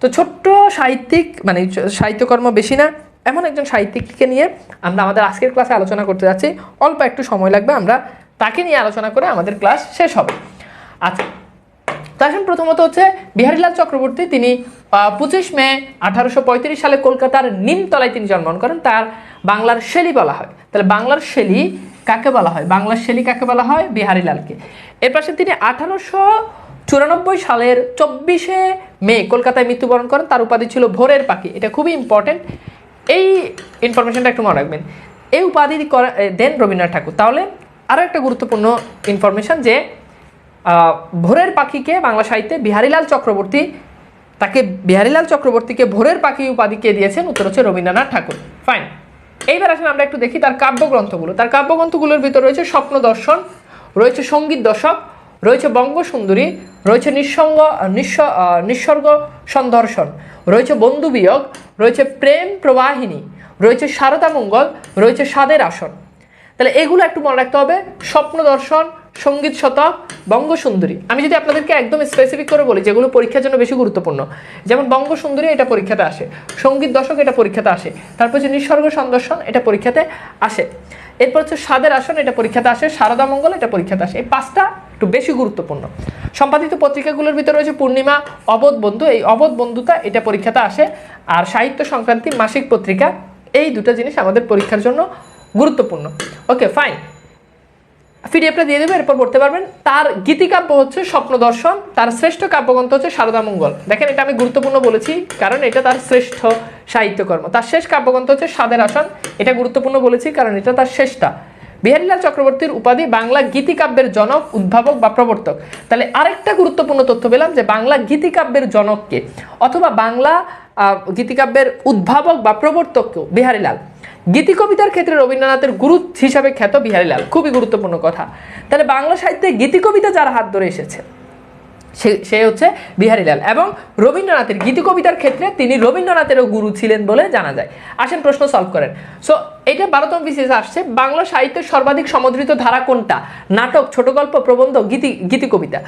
তো ছোট্ট সাহিত্যিক মানে সাহিত্যকর্ম বেশি না, এমন একজন সাহিত্যিককে নিয়ে আমরা আমাদের আজকের ক্লাসে আলোচনা করতে যাচ্ছি। অল্প একটু সময় লাগবে, আমরা তাকে নিয়ে আলোচনা করে আমাদের ক্লাস শেষ হবে। আচ্ছা তো আসুন প্রথমত হচ্ছে বিহারীলাল চক্রবর্তী, তিনি পঁচিশ মে আঠারোশো পঁয়ত্রিশ সালে কলকাতার নিমতলায় তিনি জন্মগ্রহণ করেন। তার বাংলার শেলি বলা হয়। তাহলে বাংলার শেলি কাকে বলা হয়? বাংলার শেলি কাকে বলা হয়? বিহারীলালকে। এর পাশে তিনি আঠারোশো চুরানব্বই সালের চব্বিশে মে কলকাতায় মৃত্যুবরণ করেন, তার উপাধি ছিল ভোরের পাখি। এটা খুবই ইম্পর্টেন্ট এই ইনফরমেশনটা একটু মনে রাখবেন। এই উপাধি দেন রবীন্দ্রনাথ ঠাকুর। তাহলে আরও একটা গুরুত্বপূর্ণ ইনফরমেশন যে ভোরের পাখিকে বাংলা সাহিত্যে বিহারীলাল চক্রবর্তী, তাকে বিহারীলাল চক্রবর্তীকে ভোরের পাখি উপাধি কে দিয়েছেন? উত্তর হচ্ছে রবীন্দ্রনাথ ঠাকুর। ফাইন এইবার আসলে আমরা একটু দেখি তার কাব্যগ্রন্থগুলো। তার কাব্যগ্রন্থগুলোর ভিতর রয়েছে স্বপ্ন দর্শন রয়েছে সংগীত দশক রয়েছে বঙ্গসুন্দরী, রয়েছে নিঃসঙ্গ, নিঃস নিঃসর্গ সন্দর্শন, রয়েছে বন্ধু বিয়োগ রয়েছে প্রেম প্রবাহিনী, রয়েছে সারদা মঙ্গল, রয়েছে স্বাদের আসন। তাহলে এগুলো একটু মনে রাখতে হবে। স্বপ্ন দর্শন সংগীত শতক বঙ্গসুন্দরী। আমি যদি আপনাদেরকে একদম স্পেসিফিক করে বলি, যেগুলো পরীক্ষার জন্য বেশি গুরুত্বপূর্ণ, যেমন বঙ্গসুন্দরী এটা পরীক্ষাতে আসে, সংগীত দশক এটা পরীক্ষাতে আসে, তারপর হচ্ছে নিঃসর্গ সন্দর্শন এটা পরীক্ষাতে আসে, এরপর হচ্ছে স্বাদের আসন এটা পরীক্ষাতে আসে, সারদা মঙ্গল এটা পরীক্ষাতে আসে, এই পাঁচটা একটু বেশি গুরুত্বপূর্ণ। সম্পাদিত পত্রিকাগুলোর ভিতরে রয়েছে পূর্ণিমা, অবোধ বন্ধু, এই অবোধ বন্ধুতা এটা পরীক্ষাতে আসে, আর সাহিত্য সংক্রান্তি, মাসিক পত্রিকা, এই দুটো জিনিস আমাদের পরীক্ষার জন্য গুরুত্বপূর্ণ। ওকে ফাইন পিডিএফটা দিয়ে দেবে, এরপর পড়তে পারবেন। তার গীতিকাব্য হচ্ছে স্বপ্ন দর্শন, তার শ্রেষ্ঠ কাব্যগ্রন্থ হচ্ছে সারদা মঙ্গল। দেখেন, এটা আমি গুরুত্বপূর্ণ বলেছি, কারণ এটা তার শ্রেষ্ঠ সাহিত্যকর্ম। তার শেষ কাব্যগ্রন্থ হচ্ছে সাদের আসন, এটা গুরুত্বপূর্ণ বলেছি, কারণ এটা তার শেষটা। বিহারীলাল চক্রবর্তীর উপাধি বাংলা গীতিকাব্যের জনক, উদ্ভাবক বা প্রবর্তক। তাহলে আরেকটা গুরুত্বপূর্ণ তথ্য পেলাম যে বাংলা গীতিকাব্যের জনককে, অথবা বাংলা গীতিকাব্যের উদ্ভাবক বা প্রবর্তক কেউ বিহারীলাল। গীতি কবিতার ক্ষেত্রে রবীন্দ্রনাথের গুরু হিসাবে খ্যাত বিহারীলাল খুবই গুরুত্বপূর্ণ কথা। তাহলে বাংলা সাহিত্যে গীতি কবিতা যার হাত ধরে এসেছে, সে সে হচ্ছে বিহারীলাল এবং রবীন্দ্রনাথের গীতি কবিতার ক্ষেত্রে তিনি রবীন্দ্রনাথেরও গুরু ছিলেন বলে জানা যায়। আসেন প্রশ্ন সলভ করেন। সো এটা বারোতম বিশেষ আসছে। বাংলা সাহিত্যের সর্বাধিক সমদৃত ধারা কোনটা? নাটক ছোট গল্প প্রবন্ধ, গীতি গীতি কবিতা।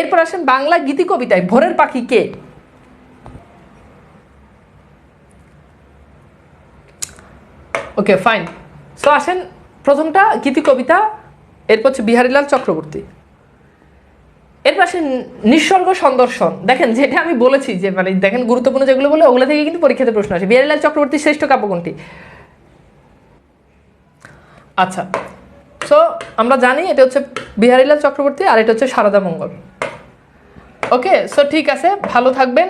এরপর আসেন বাংলা গীতি কবিতায় ভোরের পাখি কে? ওকে ফাইন সো আসেন প্রথমটা, গীতি, কবিতা, এরপর হচ্ছে বিহারীলাল চক্রবর্তী। এরপর আসেন নিঃসর্গ সন্দর্শন। দেখেন, যেটা আমি বলেছি যে মানে দেখেন গুরুত্বপূর্ণ যেগুলো বলে, ওগুলো থেকে কিন্তু পরীক্ষাতে প্রশ্ন আসে। বিহারীলাল চক্রবর্তীর শ্রেষ্ঠ কাব্য কোনটি আচ্ছা সো আমরা জানি এটা হচ্ছে বিহারীলাল চক্রবর্তী আর এটা হচ্ছে সারদা মঙ্গল। ওকে সো ঠিক আছে, ভালো থাকবেন।